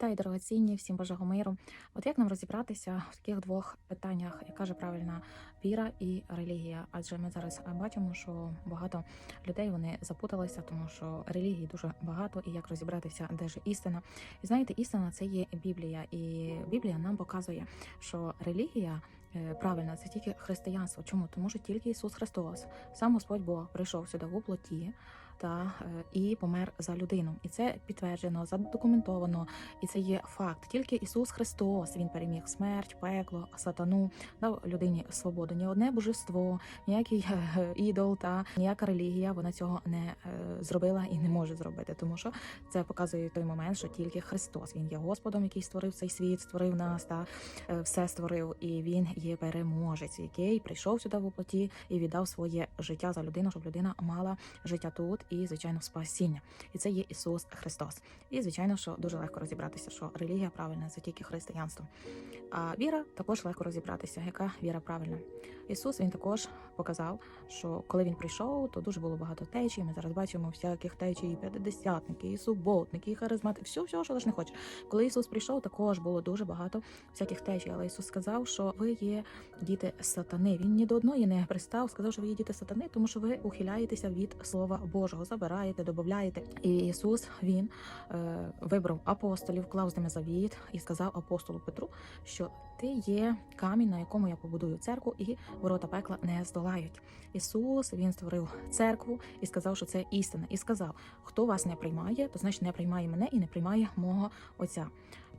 Вітаю, дорогоцінні, всім Божого миру. От як нам розібратися в таких двох питаннях, яка же правильна віра і релігія? Адже ми зараз бачимо, що багато людей вони запуталися, тому що релігії дуже багато, і як розібратися, де ж істина. І знаєте, істина це є Біблія, і Біблія нам показує, що релігія. е, Правильно, це тільки християнство. Чому? Тому що тільки Ісус Христос, сам Господь Бог, прийшов сюди в плоті та е, і помер за людину. І це підтверджено, задокументовано, і це є факт. Тільки Ісус Христос Він переміг смерть, пекло, сатану, дав людині свободу. Ні одне божество, ніякий е, ідол та ніяка релігія вона цього не е, зробила і не може зробити, тому що це показує той момент, що тільки Христос Він є Господом, який створив цей світ, створив нас та е, все створив, і він є переможець, який прийшов сюди в оплоті і віддав своє життя за людину, щоб людина мала життя тут і звичайно спасіння. І це є Ісус Христос. І звичайно, що дуже легко розібратися, що релігія правильна це тільки християнство. А віра також легко розібратися, яка віра правильна. Ісус він також показав, що коли він прийшов, то дуже було багато течій. Ми зараз бачимо всяких течій, і п'ятидесятники, і суботники, і харизмати, все, все, що лиш не хочеш. Коли Ісус прийшов, також було дуже багато всяких течій. Але Ісус сказав, що ви є діти сатани. Він ні до одної не пристав, сказав, що ви є діти сатани, тому що ви ухиляєтеся від Слова Божого, забираєте, додаєте. І Ісус він е, вибрав апостолів, клав з ними завіт і сказав апостолу Петру, що ти є камінь, на якому я побудую церкву, і ворота пекла не здолають. Ісус він створив церкву і сказав, що це істина. І сказав: хто вас не приймає, то значить не приймає мене і не приймає мого Отця.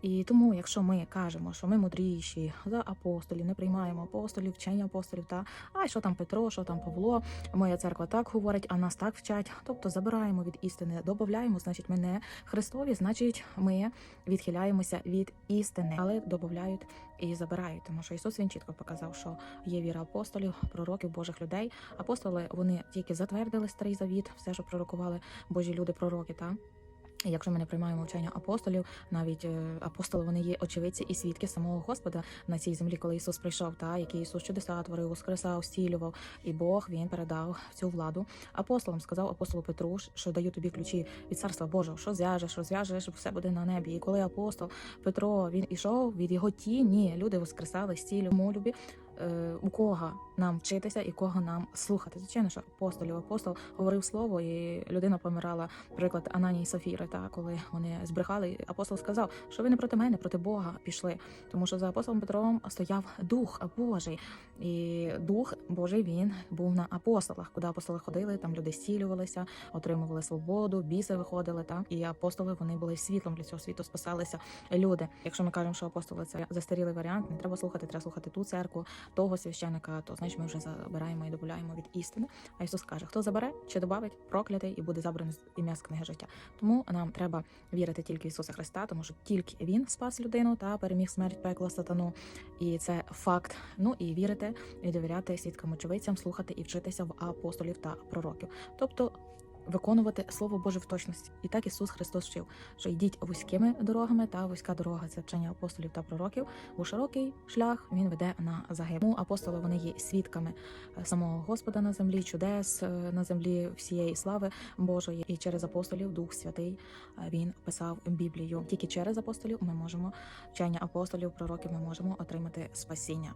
І тому, якщо ми кажемо, що ми мудріші за апостолів, не приймаємо апостолів, вчення апостолів, та а що там Петро, що там Павло, моя церква так говорить, а нас так вчать. Тобто забираємо від істини, додаємо, значить, ми не Христові, значить, ми відхиляємося від істини, але додають і забирають, тому що Ісус він чітко показав, що є віра апостолів, пророків, Божих людей. Апостоли вони тільки затвердили старий завіт, все, що пророкували Божі люди, пророки, та. Якщо ми не приймаємо вчення апостолів, навіть е, апостоли вони є очевидці і свідки самого Господа на цій землі, коли Ісус прийшов, та який Ісус чудеса творив, воскресав, зцілював, і Бог він передав цю владу апостолам. Сказав апостолу Петру, що даю тобі ключі від царства Божого, що зв'яжеш, що зв'яжеш, все буде на небі. І коли апостол Петро він ішов від його тіні, люди воскресали, зцілювали, молюбі. Е, у кого нам вчитися і кого нам слухати. Звичайно, що апостолів апостол говорив слово, і людина помирала. Приклад Анані і Софіри. Та коли вони збрехали, апостол сказав, що ви не проти мене, проти Бога пішли. Тому що за апостолом Петровим стояв дух Божий, і дух Божий він був на апостолах, куди апостоли ходили. Там люди зцілювалися, отримували свободу, біси виходили. Та і апостоли вони були світлом для цього світу. Спасалися люди. Якщо ми кажемо, що апостоли це застарілий варіант, не треба слухати, треба слухати ту церкву того священика, то значить ми вже забираємо і додаємо від істини. А Ісус каже, хто забере чи добавить, проклятий і буде забрано з ім'я з книги життя. Тому нам треба вірити тільки в Ісуса Христа, тому що тільки Він спас людину та переміг смерть пекла сатану. І це факт. Ну і вірити і довіряти свідкам очевидцям, слухати і вчитися в апостолів та пророків. Тобто. Виконувати слово Боже в точності, і так Ісус Христос вчив, що йдіть вузькими дорогами, та вузька дорога це вчення апостолів та пророків. У широкий шлях він веде на загиб. Тому Апостоли вони є свідками е, самого Господа на землі, чудес е, на землі всієї слави Божої. І через апостолів Дух Святий е, він писав Біблію. Тільки через апостолів ми можемо вчення апостолів, пророків. Ми можемо отримати спасіння.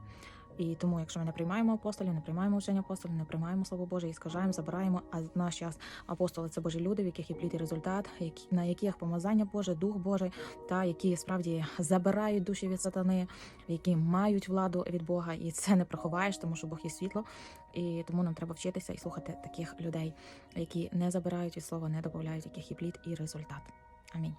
І тому, якщо ми не приймаємо апостолів, не приймаємо вчення апостолів, не приймаємо слово Боже і скажаємо, забираємо. А наш час апостоли це Божі люди, в яких є плід і результат, які на яких помазання Боже, Дух Божий, та які справді забирають душі від сатани, які мають владу від Бога, і це не приховаєш, тому що Бог є світло. І тому нам треба вчитися і слухати таких людей, які не забирають від слова, не додають, яких є плід і результат. Амінь.